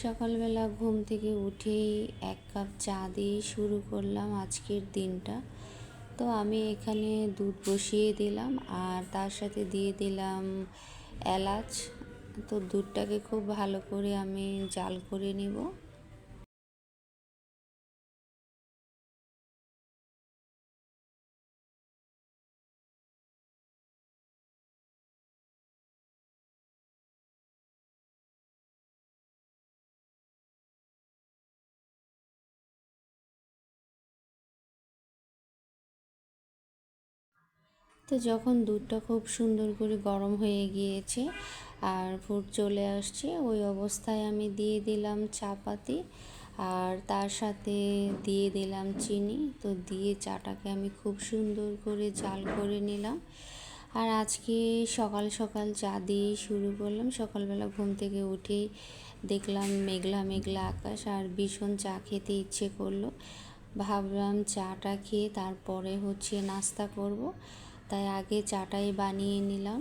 সকালবেলা ঘুম থেকে উঠেই এক কাপ চা দিয়ে শুরু করলাম আজকের দিনটা। তো আমি এখানে দুধ বসিয়ে দিলাম আর তার সাথে দিয়ে দিলাম এলাচ। তো দুধটাকে খুব ভালো করে আমি জাল করে নিব। তো যখন দুধটা খুব সুন্দর করে গরম হয়ে গিয়েছে আর ফুট চলে আসছে, ওই অবস্থায় আমি দিয়ে দিলাম চাপাতি আর তার সাথে দিয়ে দিলাম চিনি। তো দিয়ে চাটাকে আমি খুব সুন্দর করে জাল করে নিলাম। আর আজকে সকাল সকাল চা দিয়ে শুরু করলাম, সকালবেলা ঘুম থেকে উঠেই দেখলাম মেঘলা মেঘলা আকাশ আর ভীষণ চা খেতে ইচ্ছে করল। ভাবলাম চাটা খেয়ে তারপরে হচ্ছে নাস্তা করব। তাই আগে চাটাই বানিয়ে নিলাম।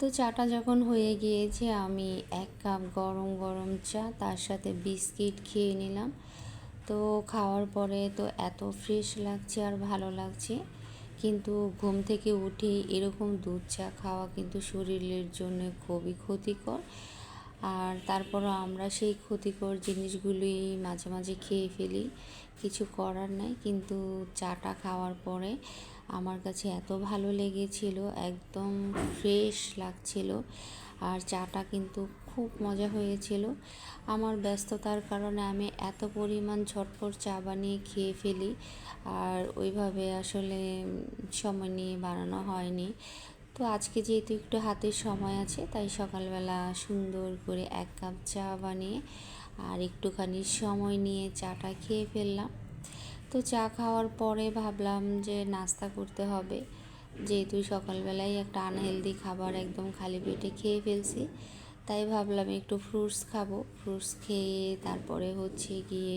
তো চাটা যখন হয়ে গিয়েছে, আমি এক কাপ গরম গরম চা, তার সাথে বিস্কিট খেয়ে নিলাম। তো খাওয়ার পরে তো এত ফ্রেশ লাগছে আর ভালো লাগছে। কিন্তু ঘুম থেকে উঠে এরকম দুধ চা খাওয়া কিন্তু শরীরের জন্য খুবই ক্ষতিকর। আর তারপরও আমরা সেই ক্ষতিকর জিনিসগুলোই মাঝে মাঝে খেয়ে ফেলি। কিছু করার নাই, কিন্তু চাটা খাওয়ার পরে আমার কাছে এত ভালো লেগেছিল, একদম ফ্রেশ লাগছিল। আর চাটা কিন্তু খুব মজা হয়েছিল। আমার ব্যস্ততার কারণে আমি এত পরিমাণ ঝটপট চা বানিয়ে খেয়ে ফেলি। আর ওইভাবে আসলে সময় নিয়ে বানানো হয়নি। তো আজকে যেহেতু একটু হাতের সময় আছে, তাই সকালবেলা সুন্দর করে এক কাপ চা বানিয়ে আর একটুখানি সময় নিয়ে চাটা খেয়ে ফেললাম। তো চা খাওয়ার পরে ভাবলাম যে নাস্তা করতে হবে। যেহেতু সকালবেলায় একটা আনহেলদি খাবার একদম খালি পেটে খেয়ে ফেলছি, তাই ভাবলাম একটু ফ্রুটস খাব। ফ্রুটস খেয়ে তারপরে হচ্ছে গিয়ে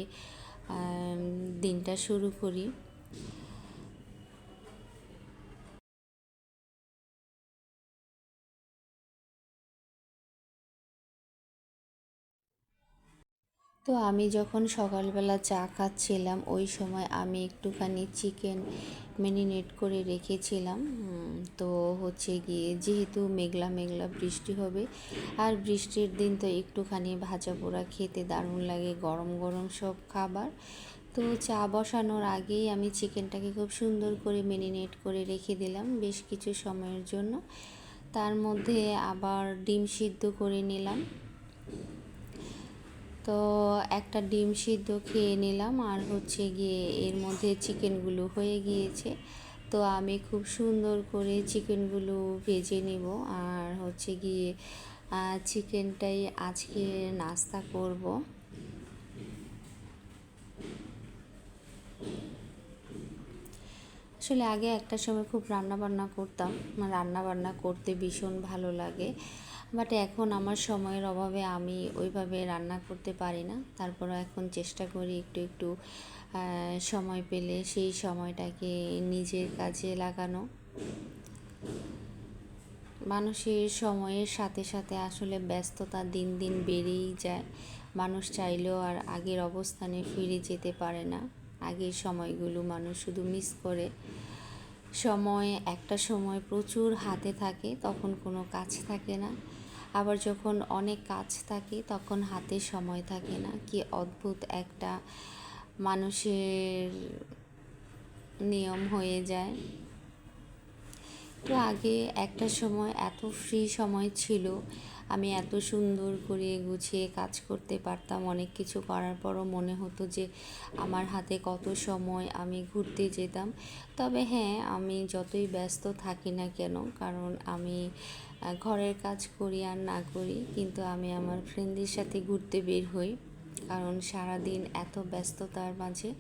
দিনটা শুরু করি। তো আমি যখন সকালবেলা চা খাচ্ছিলাম, ওই সময় আমি একটুখানি চিকেন ম্যারিনেট করে রেখেছিলাম। তো হচ্ছে গিয়ে যেহেতু মেঘলা মেঘলা বৃষ্টি হবে, আর বৃষ্টির দিন তো একটুখানি ভাজা পোড়া খেতে দারুণ লাগে, গরম গরম সব খাবার। তো চা বসানোর আগেই আমি চিকেনটাকে খুব সুন্দর করে ম্যারিনেট করে রেখে দিলাম বেশ কিছু সময়ের জন্য। তার মধ্যে আবার ডিম সিদ্ধ করে নিলাম। তো একটা ডিম সিদ্ধ খেয়ে নিলাম আর হচ্ছে গিয়ে এর মধ্যে চিকেনগুলো হয়ে গিয়েছে। তো আমি খুব সুন্দর করে চিকেনগুলো ভেজে নেব আর হচ্ছে গিয়ে চিকেনটাই আজকে নাস্তা করব। আসলে আগে একটা সময় খুব রান্না বান্না করতাম রান্না বান্না করতে ভীষণ ভালো লাগে। বাট এখন আমার সময়ের অভাবে আমি ওইভাবে রান্না করতে পারি না। তারপরও এখন চেষ্টা করি একটু একটু সময় পেলে সেই সময়টাকে নিজের কাজে লাগানো। মানুষের সময়ের সাথে সাথে আসলে ব্যস্ততা দিন দিন বেড়েই যায়। মানুষ চাইলেও আর আগের অবস্থানে ফিরে যেতে পারে না। আগের সময়গুলো মানুষ শুধু মিস করে। সময়, একটা সময় প্রচুর হাতে থাকে, তখন কোনো কাজ থাকে না। আবার যখন অনেক কাজ থাকে, তখন হাতে সময় থাকে না। কি অদ্ভুত একটা মানুষের নিয়ম হয়ে যায়। তো আগে একটা সময় এত ফ্রি সময় ছিল, আমি এত সুন্দর করে গুছিয়ে কাজ করতে পারতাম, অনেক কিছু করার পরও মনে হতো যে আমার হাতে কত সময় আমি ঘুরতে যেতাম। তবে হ্যাঁ আমি যতই ব্যস্ত থাকি না কেন, কারণ আমি ঘরের কাজ করি আর না করি, কিন্তু আমি আমার ফ্রেন্ডদের সাথে ঘুরতে বের হই। কারণ সারাদিন এত ব্যস্ততার মাঝে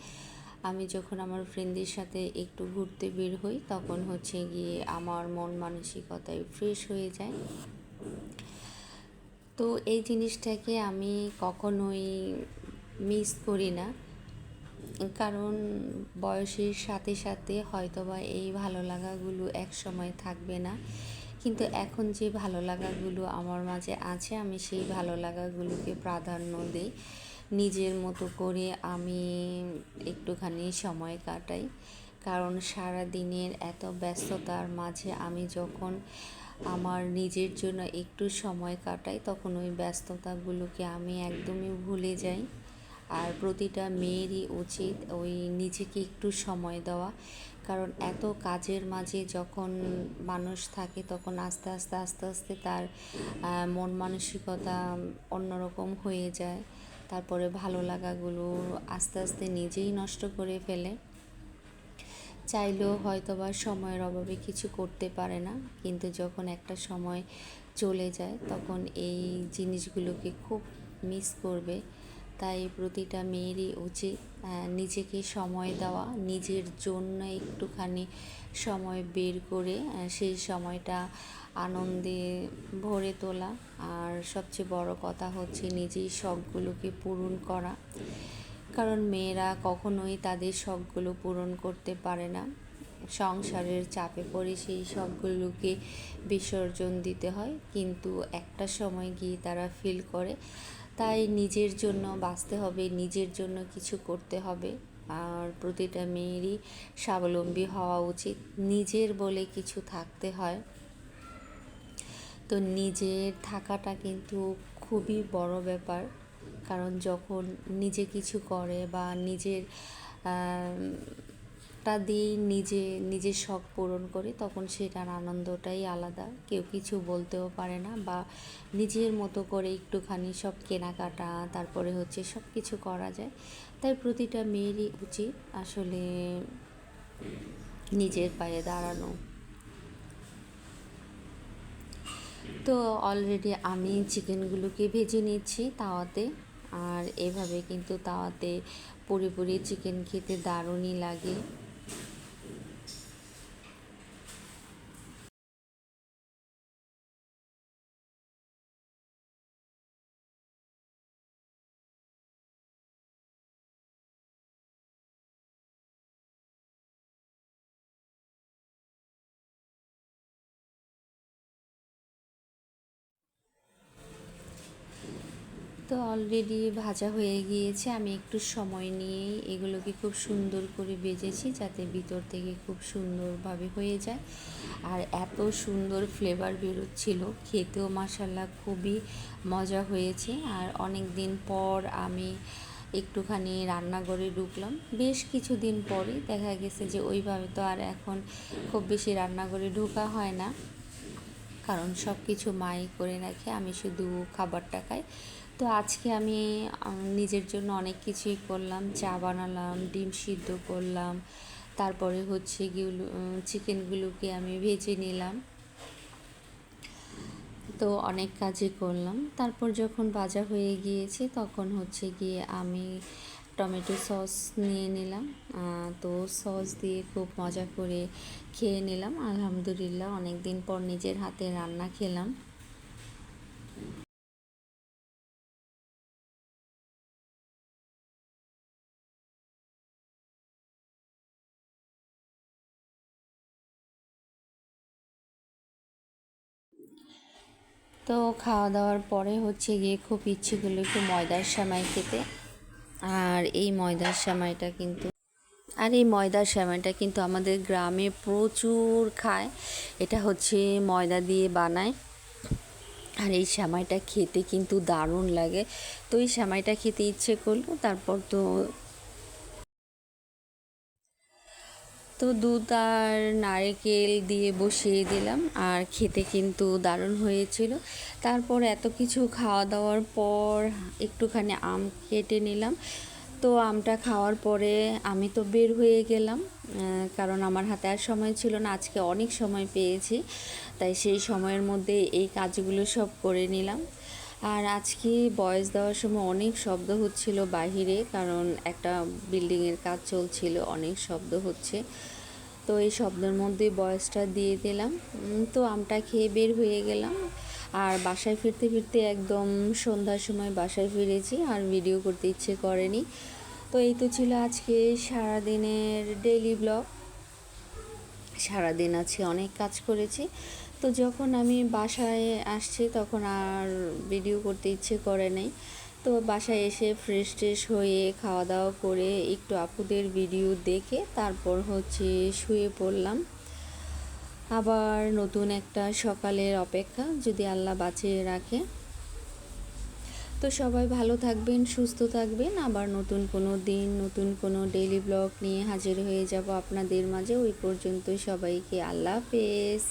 আমি যখন আমার ফ্রেন্ডদের সাথে একটু ঘুরতে বের হই, তখন হচ্ছে গিয়ে আমার মন মানসিকতায় ফ্রেশ হয়ে যায়। তো এই জিনিসটাকে আমি কখনোই মিস করি না। কারণ বয়সের সাথে সাথে হয়তোবা এই ভালো লাগাগুলো এক সময় থাকবে না। কিন্তু এখন যে ভালো লাগাগুলো আমার মাঝে আছে, আমি সেই ভালো লাগাগুলোকে প্রাধান্য দিই। নিজের মতো করে আমি একটুখানি সময় কাটাই। কারণ সারা দিনের এত ব্যস্ততার মাঝে আমি যখন আমার নিজের জন্য একটু সময় কাটাই, তখন ওই ব্যস্ততাগুলোকে আমি একদমই ভুলে যাই। আর প্রতিটা মেয়েরই উচিত ওই নিজেকে একটু সময় দেওয়া। কারণ এত কাজের মাঝে যখন মানুষ থাকে তখন আস্তে আস্তে আস্তে আস্তে তার মন মানসিকতা অন্যরকম হয়ে যায়। তারপরে ভালো লাগাগুলো আস্তে আস্তে নিজেই নষ্ট করে ফেলে। চাইলেও হয়তো বা সময়ের অভাবে কিছু করতে পারে না, কিন্তু যখন একটা সময় চলে যায় তখন এই জিনিসগুলোকে খুব মিস করবে। তাই প্রতিটা মেয়েরই উচিত নিজেকে সময় দেওয়া, নিজের জন্য একটুখানি সময় বের করে সেই সময়টা আনন্দে ভরে তোলা। আর সবচেয়ে বড় কথা হচ্ছে নিজেই শখগুলোকে পূরণ করা। কারণ মেয়েরা কখনোই তাদের শখগুলো পূরণ করতে পারে না। সংসারের চাপে পড়ে সেই শখগুলোকে বিসর্জন দিতে হয়। কিন্তু একটা সময় গিয়ে তারা ফিল করে তাই নিজের জন্য বাঁচতে হবে, নিজের জন্য কিছু করতে হবে। আর প্রতিটা মেয়েরই স্বাবলম্বী হওয়া উচিত। নিজের বলে কিছু থাকতে হয়। তো নিজের থাকাটা কিন্তু খুবই বড় ব্যাপার। কারণ যখন নিজে কিছু করে বা নিজের টা দিয়েই নিজে, নিজের শখ পূরণ করি, তখন সেটার আনন্দটাই আলাদা। কেউ কিছু বলতেও পারে না বা নিজের মতো করে একটুখানি সব কেনাকাটা, তারপরে হচ্ছে সব কিছু করা যায়। তাই প্রতিটা মেয়েরই উচিত আসলে নিজের পায়ে দাঁড়ানো। তো অলরেডি আমি চিকেনগুলোকে ভেজে নিচ্ছি তাওয়াতে। আর এভাবে কিন্তু তাওয়াতে পুরি পুরি চিকেন খেতে দারুণই লাগে। তো অলরেডি ভাজা হয়ে গিয়েছে। আমি একটু সময় নিয়েই এগুলোকে খুব সুন্দর করে বেজেছি যাতে ভিতর থেকে খুব সুন্দরভাবে হয়ে যায়। আর এত সুন্দর ফ্লেভার বেরোচ্ছিল। খেতেও মাসাল্লা খুবই মজা হয়েছে। আর অনেক দিন পর আমি একটুখানি রান্নাঘরে ঢুকলাম। বেশ কিছুদিন পরই দেখা গেছে যে ওইভাবে তো আর এখন খুব বেশি রান্নাঘরে ঢোকা হয় না। কারণ সব কিছু মাই করে রাখে। আমি শুধু খাবারটা খাই। তো আজকে আমি নিজের জন্য অনেক কিছুই করলাম। চা বানালাম, ডিম সিদ্ধ করলাম, তারপরে হচ্ছে গিয়ে চিকেনগুলোকে আমি ভেজে নিলাম। তো অনেক কাজই করলাম। তারপর যখন বাজা হয়ে গিয়েছে, তখন হচ্ছে গিয়ে আমি টমেটো সস নিয়ে নিলাম। তো সস দিয়ে খুব মজা করে খেয়ে নিলাম। আলহামদুলিল্লাহ অনেক দিন পর নিজের হাতে রান্না খেলাম। তো খাওয়া দাওয়ার পরে হচ্ছে গিয়ে খুব ইচ্ছে করল একটু ময়দার সামাই খেতে। আর এই ময়দার সামাইটা কিন্তু, আর এই ময়দার সামাইটা কিন্তু আমাদের গ্রামে প্রচুর খায়। এটা হচ্ছে ময়দা দিয়ে বানায়। আর এই সামাইটা খেতে কিন্তু দারুণ লাগে। তো এই সামাইটা খেতে ইচ্ছে করল, তারপর তো তো দুধ আর নারকেল দিয়ে বসিয়ে দিলাম, আর খেতে কিন্তু দারুণ হয়েছিল। তারপর এত কিছু খাওয়া দাওয়ার পর একটুখানি আম কেটে নিলাম। তো আমটা খাওয়ার পরে আমি তো বের হয়ে গেলাম কারণ আমার হাতে আর সময় ছিল না, আজকে অনেক সময় পেয়েছি। তাই সেই সময়ের মধ্যে এই কাজগুলো সব করে নিলাম। আর আজকে বয়স দেওয়ার সময় অনেক শব্দ হচ্ছিল বাহিরে, কারণ একটা বিল্ডিংয়ের কাজ চলছিল, অনেক শব্দ হচ্ছে। তো এই শব্দের মধ্যে বয়সটা দিয়ে দিলাম। তো আমটা খেয়ে বের হয়ে গেলাম। আর বাসায় ফিরতে ফিরতে একদম সন্ধ্যার সময় বাসায় ফিরেছি, আর ভিডিও করতে ইচ্ছে করেনি। তো এই তো ছিল আজকে সারাদিনের ডেইলি ব্লগ সারাদিন আছে অনেক কাজ করেছি। তো যখন আমি বাসায় আসছি তখন আর ভিডিও করতে ইচ্ছে করে নাই। তো বাসায় এসে ফ্রেশ ট্রেশ হয়ে খাওয়া দাওয়া করে একটু আপুদের ভিডিও দেখে তারপর হচ্ছে শুয়ে পড়লাম। আবার নতুন একটা সকালের অপেক্ষা যদি আল্লাহ বাঁচিয়ে রাখে। তো সবাই ভালো থাকবেন, সুস্থ থাকবেন। আবার নতুন কোনো দিন, নতুন কোনো ডেইলি ব্লগ নিয়ে হাজির হয়ে যাব আপনাদের মাঝে। ওই পর্যন্ত সবাইকে আল্লাহ হাফেজ।